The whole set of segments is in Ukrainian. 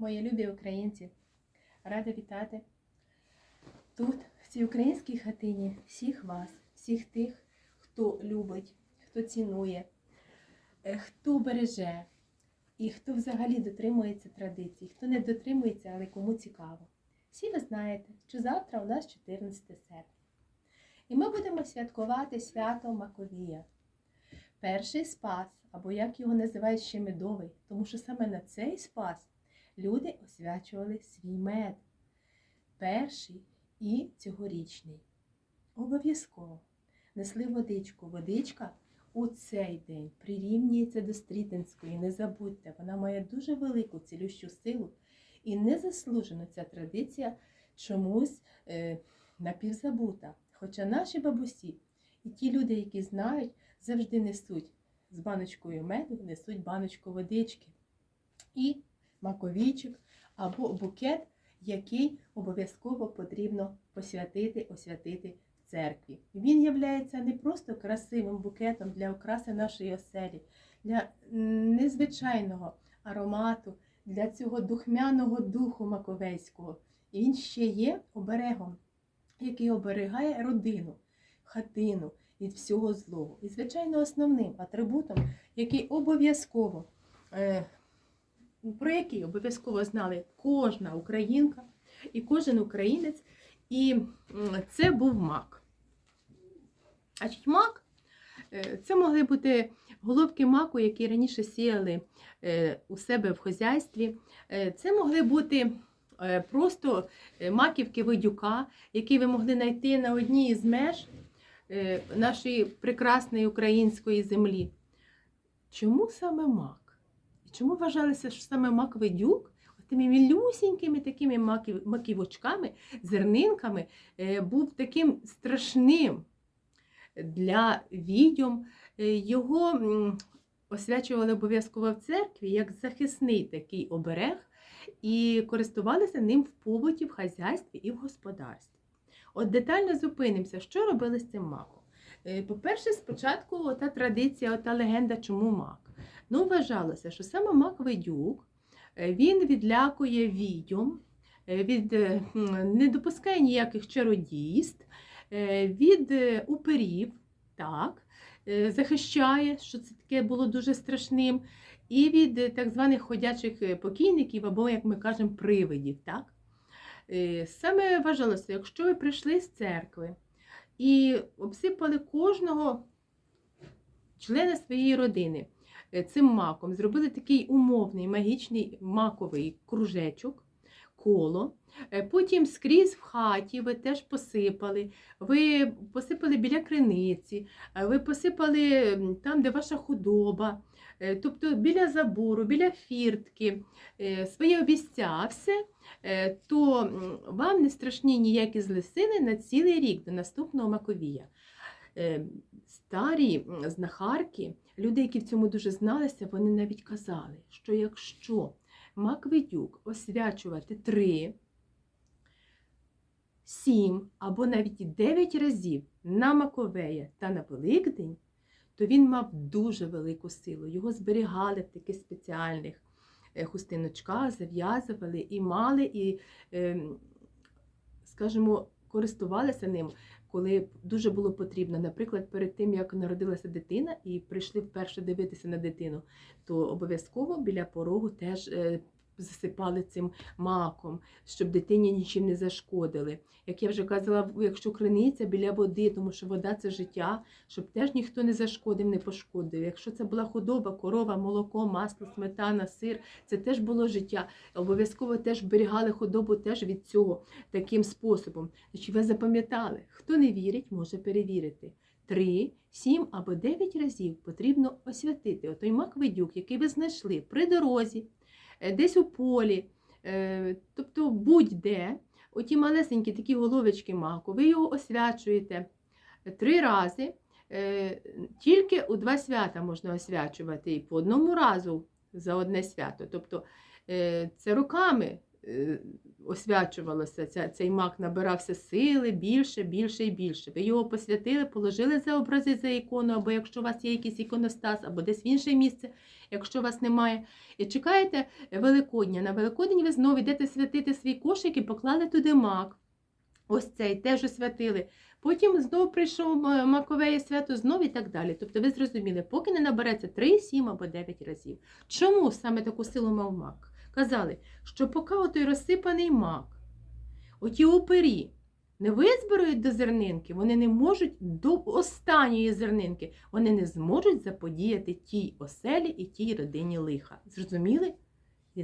Мої любі українці, рада вітати тут, в цій українській хатині, всіх вас, всіх тих, хто любить, хто цінує, е, хто береже і хто взагалі дотримується традицій, хто не дотримується, але кому цікаво. Всі ви знаєте, що завтра у нас 14 серпня. І ми будемо святкувати свято Маковія. Перший спас, або як його називають ще медовий, тому що саме на цей спас люди освячували свій мед. Перший і цьогорічний. Обов'язково несли водичку. Водичка у цей день прирівнюється до стрітинської. Не забудьте, вона має дуже велику цілющу силу. І незаслужено ця традиція чомусь е, напівзабута. Хоча наші бабусі і ті люди, які знають, завжди несуть з баночкою меду, несуть баночку водички і маковійчик або букет, який обов'язково потрібно посвятити, освятити в церкві. Він являється не просто красивим букетом для окраси нашої оселі, для незвичайного аромату, для цього духмяного духу маковейського. Він ще є оберегом, який оберігає родину, хатину від всього злого. І, звичайно, основним атрибутом, який обов'язково, е, про який обов'язково знали кожна українка і кожен українець, і це був мак. Значить, мак е, це могли бути головки маку, які раніше сіяли е, у себе в хозяйстві. Е, Це могли бути просто маківки видюка, які ви могли знайти на одній із меж нашої прекрасної української землі. Чому саме мак? Чому вважалося, що саме мак видюк? Тими мілюсінькими такими маків, маківочками, зернинками е, був таким страшним для відьом. Е, Його освячували обов'язково в церкві як захисний такий оберег, і користувалися ним в побуті, в хазяйстві і в господарстві. От детально зупинимося, що робили з цим маком. Е, По-перше, спочатку та традиція, та легенда, чому мак. Ну, вважалося, що саме мак видюк е, він відлякує відьом, е, від, е, не допускає ніяких чародійств, від уперів, так, захищає, що це таке було дуже страшним, і від так званих ходячих покійників, або, як ми кажемо, привидів. Так? Саме вважалося, якщо ви прийшли з церкви і обсипали кожного члена своєї родини цим маком, зробили такий умовний магічний маковий кружечок, коло. Е, Потім скрізь в хаті ви теж посипали. Ви посипали біля криниці, е, ви посипали там, де ваша худоба, е, тобто біля забору, біля фіртки, е, своє обіця, все, е, то вам не страшні ніякі злисини на цілий рік до наступного Маковія. Старі знахарки, люди, які в цьому дуже зналися, вони навіть казали, що якщо Маквидюк освячувати три, сім або навіть дев'ять разів на Маковея та на Великдень, то він мав дуже велику силу. Його зберігали в таких спеціальних е, хустиночках, зав'язували і мали, і, ем, скажімо, користувалися ним, коли дуже було потрібно. Наприклад, перед тим, як народилася дитина, і прийшли вперше дивитися на дитину, то обов'язково біля порогу теж е, засипали цим маком, щоб дитині нічим не зашкодили. Як я вже казала, якщо криниця біля води, тому що вода це життя, щоб теж ніхто не зашкодив, не пошкодив. Якщо це була худоба, корова, молоко, масло, сметана, сир, це теж було життя. Обов'язково теж берігали худобу теж від цього таким способом. Значить, ви запам'ятали, хто не вірить, може перевірити. Три, сім або дев'ять разів потрібно освятити отой мак-видюк, який ви знайшли при дорозі, десь у полі, е, тобто будь-де, оті малесенькі такі головочки маку, ви його освячуєте три рази. Е, Тільки у два свята можна освячувати і по одному разу за одне свято. Тобто е, це руками е, освячувалося, ця, цей мак набирався сили більше, більше і більше. Ви його посвятили, положили за образи за ікону, або якщо у вас є якийсь іконостас, або десь в інше місце, якщо у вас немає. І чекаєте Великодня. На Великодень ви знову йдете святити свій кошик і поклали туди мак. Ось цей теж освятили. Потім знову прийшов е, Маковеє свято, знов і так далі. Тобто ви зрозуміли, поки не набереться 3, 7 або 9 разів. Чому саме таку силу мав мак? Казали, що поки отой розсипаний мак, оті упирі не визбирають до зернинки, вони не можуть до останньої зернинки, вони не зможуть заподіяти тій оселі і тій родині лиха. Зрозуміли?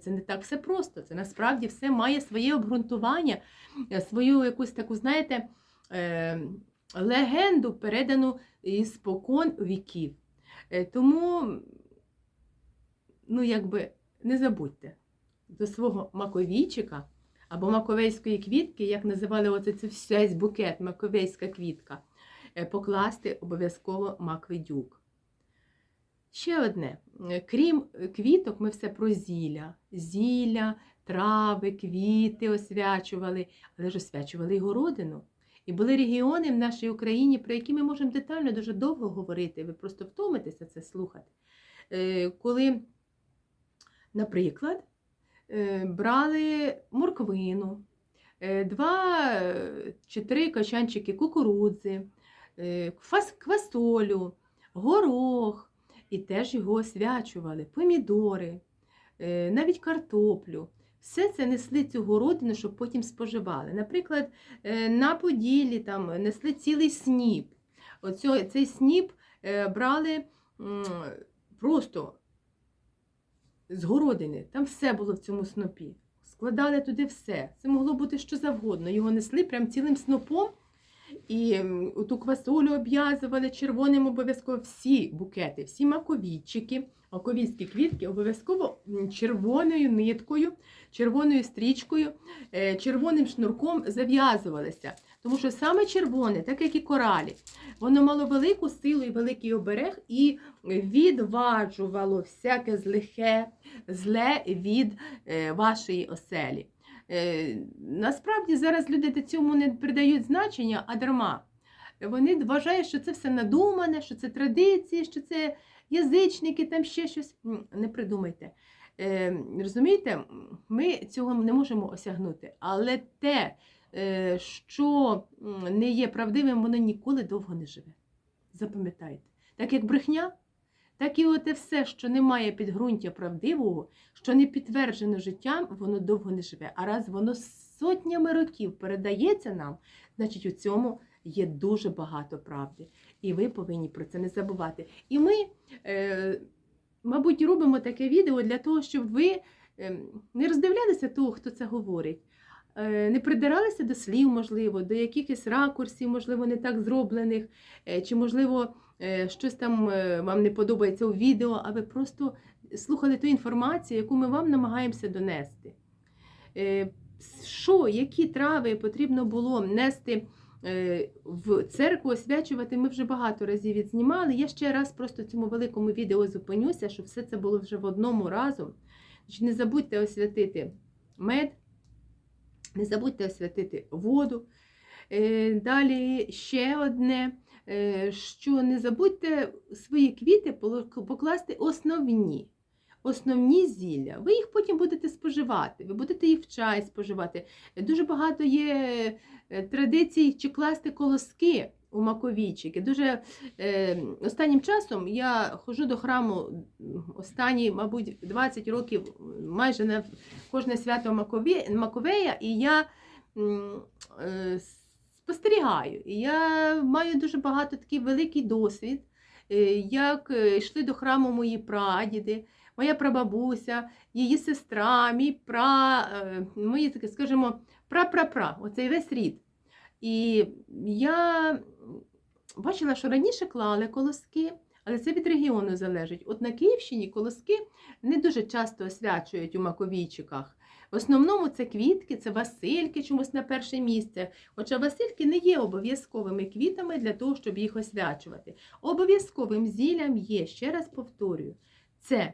Це не так все просто. Це насправді все має своє обґрунтування, е, свою якусь таку, знаєте, е, легенду, передану із спокон віків. Е, Тому, ну, якби, не забудьте до свого маковійчика або маковейської квітки, як називали оце це весь букет, маковейська квітка, е, покласти обов'язково маквидюк. Ще одне, Е, крім е, квіток, ми все про зілля. Зілля, трави, квіти освячували, але ж освячували і городину. І були регіони в нашій Україні, про які ми можемо детально дуже довго говорити. Ви просто втомитеся це слухати. Коли, наприклад, брали морквину, е, два е, чи три качанчики кукурудзи, е, квасолю, горох, і теж його освячували, помідори, е, навіть картоплю. Все це несли цю городину, щоб потім споживали. Наприклад, е, на Поділлі там несли цілий сніп. Оцю, цей сніп е, брали просто з городини. Там все було в цьому снопі. Складали туди все. Це могло бути що завгодно. Його несли прям цілим снопом. І ту квасолю обв'язували червоним обов'язково всі букети, всі маковійчики, маковійські квітки обов'язково червоною ниткою, червоною стрічкою, е, червоним шнурком зав'язувалися. Тому що саме червоне, так як і коралі, воно мало велику силу і великий оберег і відваджувало всяке злихе, зле від е, вашої оселі. Е, Насправді зараз люди цьому не придають значення, а дарма. Вони вважають, що це все надумане, що це традиції, що це язичники, там ще щось. Не придумайте. Е, Розумієте, ми цього не можемо осягнути. Але те, що не є правдивим, воно ніколи довго не живе. Запам'ятайте. Так як брехня, так і оте все, що не має підґрунтя правдивого, що не підтверджено життям, воно довго не живе. А раз воно сотнями років передається нам, значить у цьому є дуже багато правди. І ви повинні про це не забувати. І ми, е, мабуть, робимо таке відео для того, щоб ви е, не роздивлялися того, хто це говорить. Е, Не придиралися до слів, можливо, до якихось ракурсів, можливо, не так зроблених, е, чи, можливо, е, щось там вам не подобається у відео, а ви просто слухали ту інформацію, яку ми вам намагаємося донести. Що, які трави потрібно було нести в церкву, освячувати, ми вже багато разів відзнімали. Я ще раз просто в цьому великому відео зупинюся, щоб все це було вже в одному разом. Не забудьте освятити мед, не забудьте освятити воду. Е, Далі ще одне, е, що не забудьте свої квіти покласти основні. Основні зілля. Ви їх потім будете споживати, ви будете їх в чай споживати. Дуже багато є е, традицій чи класти колоски у маковійчики. Дуже е, останнім часом я ходжу до храму останні, мабуть, 20 років, майже на кожне свято Макові, Маковея, і я е, спостерігаю. Я маю дуже багато такий великий досвід, е, як е, йшли до храму мої прадіди, моя прабабуся, її сестра, мій пра, е, мої, скажімо, пра-пра-пра, оцей весь рід. І я бачила, що раніше клали колоски, але це від регіону залежить. От на Київщині колоски не дуже часто освячують у маковійчиках. В основному це квітки, це васильки чомусь на перше місце. Хоча васильки не є обов'язковими квітами для того, щоб їх освячувати. Обов'язковим зіллям є, ще раз повторюю, це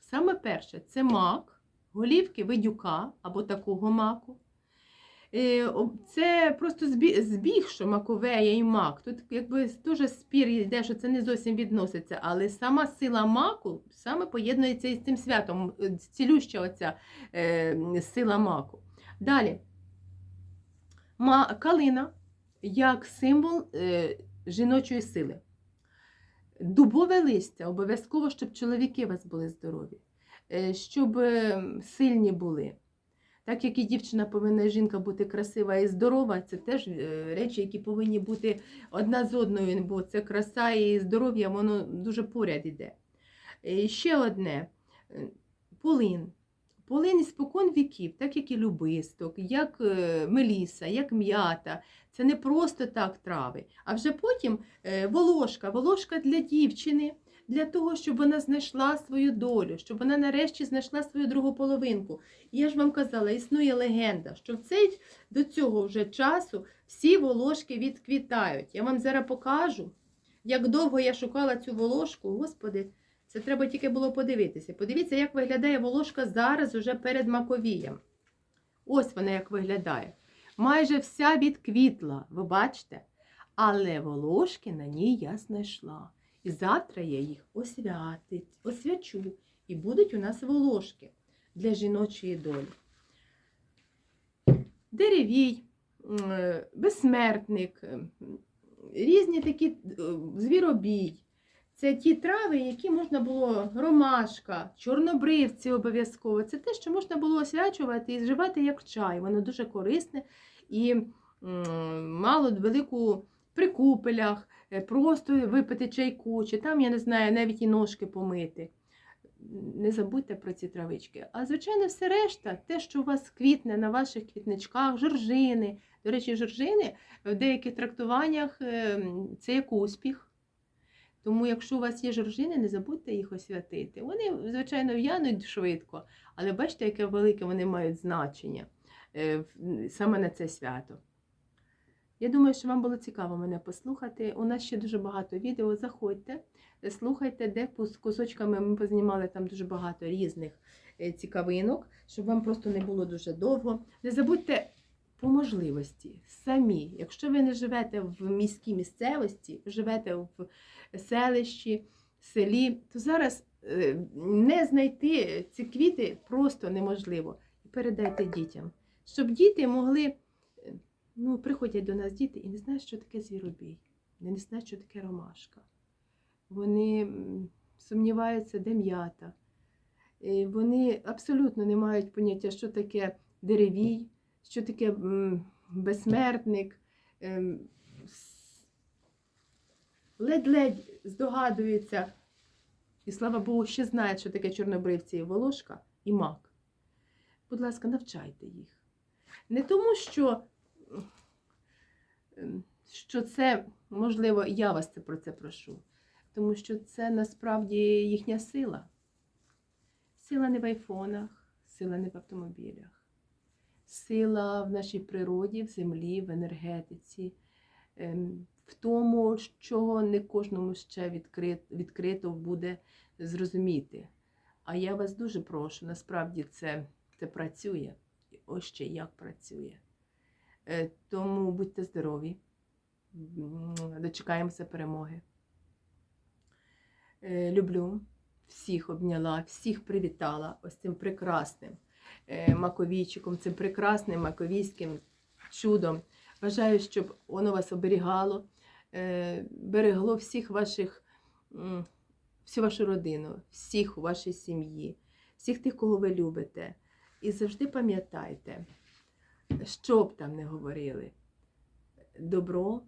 саме перше це мак, голівки видюка або такого маку, Це просто збіг, що маковея і мак. Тут якби дуже спір йде, що це не зовсім відноситься, але сама сила маку саме поєднується із цим святом, е, цілюща оця е, сила маку. Далі. Калина як символ е, жіночої сили. Дубове листя обов'язково, щоб чоловіки у вас були здорові, е, щоб е, сильні були. Так як і дівчина повинна жінка бути красива і здорова, це теж е, речі, які повинні бути одна з одною, бо це краса і здоров'я, воно дуже поряд іде. І ще одне е, полин. Полин спокон віків, так як і любисток, як е, меліса, як м'ята. Це не просто так трави. А вже потім е, волошка, волошка для дівчини, для того, щоб вона знайшла свою долю, щоб вона нарешті знайшла свою другу половинку. І я ж вам казала, існує легенда, що в цей до цього вже часу всі волошки відквітають. Я вам зараз покажу, як довго я шукала цю волошку. Господи, це треба тільки було подивитися. Подивіться, як виглядає волошка зараз уже перед маковієм. Ось вона як виглядає. Майже вся відквітла, ви бачите? Але волошки на ній я знайшла. І завтра я їх освятить, освячу. І будуть у нас волошки для жіночої долі. Деревій, е, безсмертник, різні такі е, звіробій. Це ті трави, які можна було ромашка, чорнобривці обов'язково. Це те, що можна було освячувати і зживати як чай. Воно дуже корисне і мало велику при купелях, е, просто випити чайку, чи там, я не знаю, навіть і ножки помити. Не забудьте про ці травички. А звичайно, все решта, те, що у вас квітне на ваших квітничках, жоржини. До речі, жоржини в деяких трактуваннях е, це як успіх. Тому, якщо у вас є жоржини, не забудьте їх освятити. Вони, звичайно, в'януть швидко, але бачите, яке велике вони мають значення е, саме на це свято. Я думаю, що вам було цікаво мене послухати. У нас ще дуже багато відео. Заходьте, слухайте, де пус- кусочками ми познімали там дуже багато різних е, цікавинок, щоб вам просто не було дуже довго. Не забудьте по можливості самі, якщо ви не живете в міській місцевості, живете в селищі, селі, то зараз е, не знайти ці квіти просто неможливо. І передайте дітям, щоб діти могли, ну, приходять до нас діти і не знають, що таке звіробій, не знають, що таке ромашка. Вони сумніваються, де м'ята. Е, Вони абсолютно не мають поняття, що таке деревій, що таке безсмертник. ем, Ледь-ледь здогадуються, і слава Богу, ще знають, що таке чорнобривці і волошка і мак. Будь ласка, навчайте їх. Не тому, що, що це, можливо, я вас це про це прошу, тому що це насправді їхня сила. Сила не в айфонах, сила не в автомобілях. Сила в нашій природі, в землі, в енергетиці, ем, в тому, чого не кожному ще відкрит, відкрито буде зрозуміти. А я вас дуже прошу, насправді це, це працює. І Ось ще як працює. Е, Тому будьте здорові, дочекаємося перемоги. Е, Люблю, всіх обняла, всіх привітала ось цим прекрасним е, маковійчиком, цим прекрасним маковійським чудом. Бажаю, щоб воно вас оберігало, берегло всіх ваших, всю вашу родину, всіх у вашій сім'ї, всіх тих, кого ви любите. І завжди пам'ятайте, що б там не говорили, добро,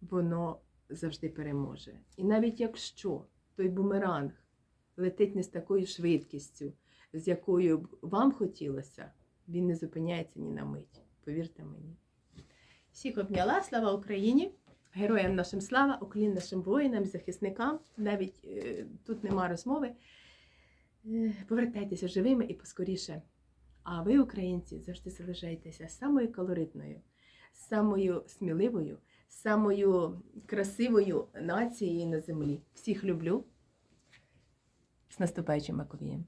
воно завжди переможе. І навіть якщо той бумеранг летить не з такою швидкістю, з якою б вам хотілося, він не зупиняється ні на мить. Повірте мені. Всіх обняла, слава Україні! Героям нашим слава, уклін нашим воїнам, захисникам. Навіть е, тут нема розмови. Е, повертайтеся живими і поскоріше. А ви, українці, завжди залишайтеся самою колоритною, самою сміливою, самою красивою нацією на землі. Всіх люблю. З наступаючим Маковієм.